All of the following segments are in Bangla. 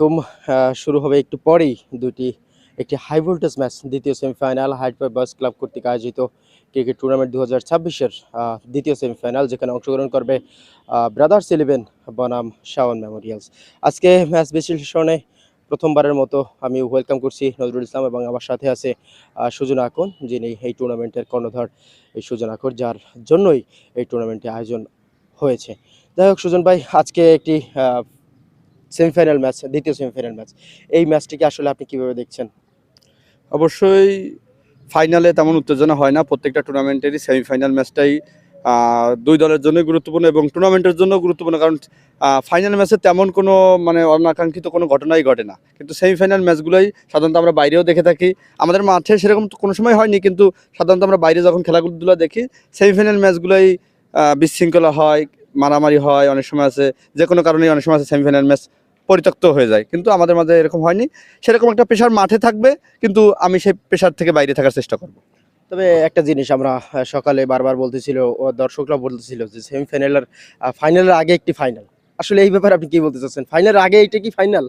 আলাইকুম। শুরু হবে একটু পরেই দুটি একটি হাই ভোল্টেজ ম্যাচ দ্বিতীয় সেমিফাইনাল হাইটপাই বয়েজ ক্লাব কর্তৃক আয়োজিত ক্রিকেট টুর্নামেন্ট দু হাজার ছাব্বিশের দ্বিতীয় সেমিফাইনাল যেখানে অংশগ্রহণ করবে ব্রাদার্স ইলেভেন বনাম শাওন মেমোরিয়ালস আজকে ম্যাচ বিশ্লেষণে প্রথমবারের মতো আমি ওয়েলকাম করছি নজরুল ইসলাম এবং আমার সাথে আছে সুজন আকন, যিনি এই টুর্নামেন্টের কর্ণধার, এই সুজন আকর, যার জন্যই এই টুর্নামেন্টে আয়োজন হয়েছে। যাই হোক, সুজন ভাই, আজকে একটি সেমিফাইনাল ম্যাচ, দ্বিতীয় সেমিফাইনাল ম্যাচ। এই ম্যাচটিকে আসলে আপনি কীভাবে দেখছেন? অবশ্যই ফাইনালে তেমন উত্তেজনা হয় না। প্রত্যেকটা টুর্নামেন্টেরই সেমিফাইনাল ম্যাচটাই দুই দলের জন্য গুরুত্বপূর্ণ এবং টুর্নামেন্টের জন্য গুরুত্বপূর্ণ। কারণ ফাইনাল ম্যাচে তেমন কোনো মানে অনাকাঙ্ক্ষিত কোনো ঘটনাই ঘটে না। কিন্তু সেমিফাইনাল ম্যাচগুলোই সাধারণত আমরা বাইরেও দেখে থাকি। আমাদের মাঠে সেরকম তো কোনো সময় হয়নি, কিন্তু সাধারণত আমরা বাইরে যখন খেলাগুলো দেখি, সেমিফাইনাল ম্যাচগুলোই বিশৃঙ্খলা হয়, মারামারি হয়, অনেক সময় আছে যে কোনো কারণেই অনেক সময় আছে সেমিফাইনাল ম্যাচ পরিত্যক্ত হয়ে যায়। কিন্তু আমাদের মাঝে এরকম হয়নি। সেরকম একটা পেশার মাঠে থাকবে, কিন্তু আমি সেই পেশার থেকে বাইরে থাকার চেষ্টা করব। তবে একটা জিনিস আমরা সকালে বারবার বলতেছিল দর্শকরা বলতেছিল যে সেমিফাইনালের ফাইনালের আগে একটি ফাইনাল আসলে এই ব্যাপারে আপনি কি বলতে চাচ্ছেন? ফাইনালের আগে এটা কি ফাইনাল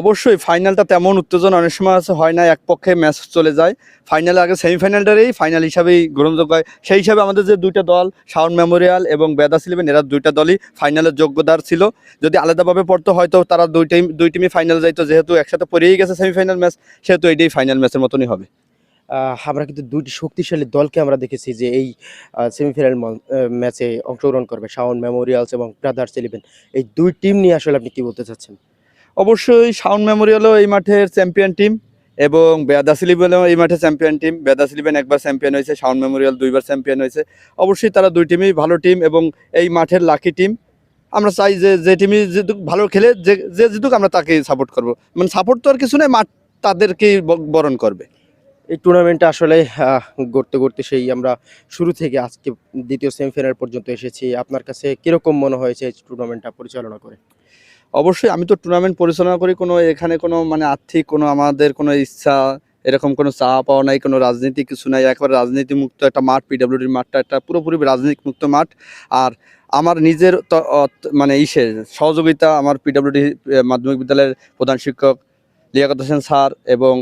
অবশ্যই ফাইনালটা তেমন উত্তেজনা অনেক সময় আছে, হয় না এক পক্ষে ম্যাচ চলে যায়। ফাইনাল আগে সেমিফাইনালটারেই ফাইনাল হিসাবেই গ্রহণযোগ্য হয়। সেই হিসাবে আমাদের যে দুইটা দল শাওন মেমোরিয়াল এবং বেদা ইলেভেন এরা দুইটা দলই ফাইনালের যোগ্যতার ছিল। যদি আলাদাভাবে পড়তো হয়তো তারা দুই টিম দুই টিমই ফাইনাল যাইতো, যেহেতু একসাথে পড়েই গেছে সেমিফাইনাল ম্যাচ সেহেতু এটাই ফাইনাল ম্যাচের মতনই হবে। আমরা কিন্তু দুইটি শক্তিশালী দলকে আমরা দেখেছি যে এই সেমিফাইনাল ম্যাচে অংশগ্রহণ করবে। শাওন মেমোরিয়ালস এবং ব্রাদার্স ইলেভেন। এই দুই টিম নিয়ে আসলে আপনি কি বলতে চাচ্ছেন? অবশ্যই শাওন মেমোরিয়ালও এই মাঠের চ্যাম্পিয়ন টিম এবং বেদাস ইলেভেনও এই মাঠে চ্যাম্পিয়ন টিম বেদাস ইলেভেন একবার চ্যাম্পিয়ন হয়েছে, শাওন মেমোরিয়াল দুইবার চ্যাম্পিয়ন হয়েছে। অবশ্যই তারা দুই টিমই ভালো টিম এবং এই মাঠের লাকি টিম আমরা চাই যে যে টিমই যেটুক ভালো খেলে যে যে জিতুক আমরা তাকেই সাপোর্ট করব। মানে সাপোর্ট তো আর কিছু নেই, মাঠ তাদেরকেই বরণ করবে। এই টুর্নামেন্টটা আসলে গড়তে গড়তে সেই আমরা শুরু থেকে আজকে দ্বিতীয় সেমিফাইনাল পর্যন্ত এসেছি। আপনার কাছে কীরকম মনে হয়েছে এই টুর্নামেন্টটা পরিচালনা করে? অবশ্যই আমি তো টুর্নামেন্ট পরিচালনা করি, কোনো এখানে কোনো মানে আর্থিক, কোনো আমাদের কোনো ইচ্ছা, এরকম কোনো চা পাওয়া নাই, কোনো রাজনীতি কিছু নাই, একবারে রাজনীতি মুক্ত একটা মাঠ পিডাব্লিউডির মাঠটা একটা পুরোপুরি রাজনীতি মুক্ত মাঠ। আর আমার নিজের মানে ইসে, সহযোগিতা আমার পিডাব্লিউডি মাধ্যমিক বিদ্যালয়ের প্রধান শিক্ষক লিয়াকত হোসেন স্যার এবং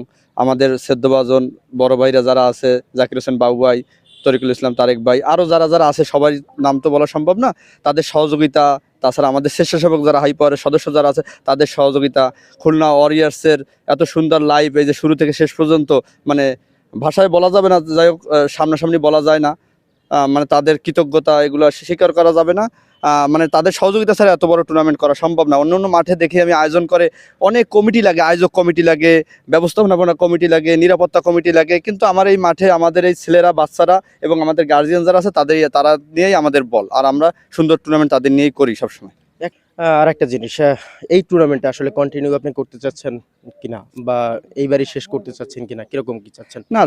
আমাদের সেদ্ধবাজন বড় ভাইরা যারা আছে, জাকির হোসেন বাবু ভাই, তরিকুল ইসলাম তারেক ভাই আরও যারা যারা আছে, সবাই নাম তো বলা সম্ভব না, তাদের সহযোগিতা, তাছাড়া আমাদের স্বেচ্ছাসেবক যারা হাই পাওয়ারের সদস্য যারা আছে, তাদের সহযোগিতা, খুলনা ওয়ারিয়ার্সের এত সুন্দর লাইভ এই যে শুরু থেকে শেষ পর্যন্ত মানে ভাষায় বলা যাবে না, যাই হোক সামনাসামনি বলা যায় না। মানে তাদের কৃতজ্ঞতা এগুলো স্বীকার করা যাবে না। মানে তাদের সহযোগিতা ছাড়া এত বড় টুর্নামেন্ট করা সম্ভব না। অন্য অন্য মাঠে দেখে আমি আয়োজন করে অনেক কমিটি লাগে, আয়োজক কমিটি লাগে, ব্যবস্থাপনা কমিটি লাগে, নিরাপত্তা কমিটি লাগে। কিন্তু আমার এই মাঠে আমাদের এই ছেলেরা, বাচ্চারা এবং আমাদের গার্জিয়ান যারা আছে, তাদের তারা নিয়েই আমাদের বল। আর আমরা সুন্দর টুর্নামেন্ট তাদের নিয়েই করি সবসময়। আর একটা জিনিস এই টুর্নামেন্টটা আসলে কন্টিনিউ আপনি করতে চাচ্ছেন কিনা বা এইবারই শেষ করতে চাচ্ছেন কিনা? কীরকম কি চাচ্ছেন? না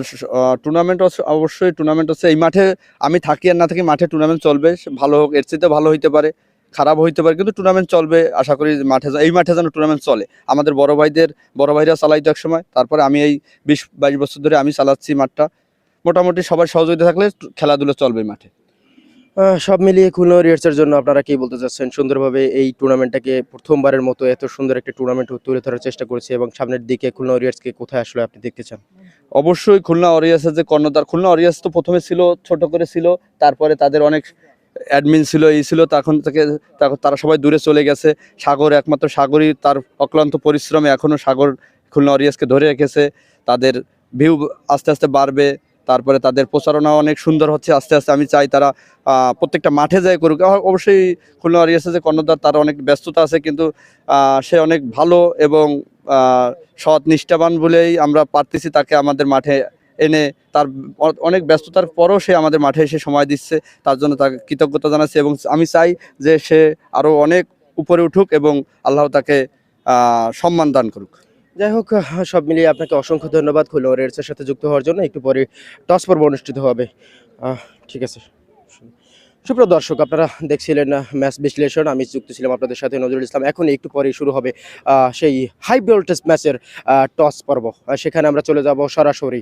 টুর্নামেন্ট অবশ্যই টুর্নামেন্ট হচ্ছে, এই মাঠে আমি থাকি আর না থাকি মাঠে টুর্নামেন্ট চলবে, ভালো হোক, এর চেয়ে ভালো হইতে পারে, খারাপ হইতে পারে, কিন্তু টুর্নামেন্ট চলবে, আশা করি মাঠে এই মাঠে যেন টুর্নামেন্ট চলে। আমাদের বড় ভাইদের, বড় ভাইরা চালাইতো এক সময় তারপরে আমি এই বিশ, বাইশ বছর ধরে আমি চালাচ্ছি মাঠটা। মোটামুটি সবার সহযোগিতা থাকলে খেলাধুলো চলবে মাঠে। সব মিলিয়ে খুলনা রিয়ার্সের জন্য আপনারা কি বলতে চাচ্ছেন? সুন্দরভাবে এই টুর্নামেন্টটাকে প্রথমবারের মতো এত সুন্দর একটা টুর্নামেন্ট তুলে ধরার চেষ্টা করেছে এবং সামনের দিকে খুলনা রিয়ার্সকে কোথায় আসলে আপনি দেখতে চান? অবশ্যই খুলনা অরিয়াসের যে কর্ণধার, খুলনা অরিয়াস তো প্রথমে ছিল, ছোট করে ছিল, তারপরে তাদের অনেক অ্যাডমিন ছিল, এই ছিল, তখন থেকে তারা সবাই দূরে চলে গেছে। সাগর একমাত্র সাগরই তার অক্লান্ত পরিশ্রমে এখনও সাগর খুলনা অরিয়াসকে ধরে রেখেছে। তাদের ভিউ আস্তে আস্তে বাড়বে। তারপরে তাদের প্রচারণা অনেক সুন্দর হচ্ছে, আস্তে আস্তে আমি চাই তারা প্রত্যেকটা মাঠে যায় করুক। অবশ্যই খুলনা অরিয়াসের যে কর্ণধার, তার অনেক ব্যস্ততা আছে কিন্তু সে অনেক ভালো এবং সৎ, নিষ্ঠাবান বলেই আমরা পারতেছি তাকে আমাদের মাঠে এনে, তার অনেক ব্যস্ততার পরও সে আমাদের মাঠে এসে সময় দিচ্ছে, তার জন্য তাকে কৃতজ্ঞতা জানাচ্ছি এবং আমি চাই যে সে আরও অনেক উপরে উঠুক এবং আল্লাহ তাকে সম্মান দান করুক। যাই হোক সব মিলিয়ে আপনাকে অসংখ্য ধন্যবাদ খুলনা রেডসের সাথে যুক্ত হওয়ার জন্য। একটু পরে টস পর্ব অনুষ্ঠিত হবে। ঠিক আছে। সুপ্রিয় দর্শক, আপনারা দেখছিলেন ম্যাচ বিশ্লেষণ। আমি যুক্ত ছিলাম আপনাদের সাথে, নজরুল ইসলাম। এখন একটু পরে শুরু হবে সেই হাই ভোল্টেজ ম্যাচের টস পর্ব। সেখানে আমরা চলে যাব সরাসরি।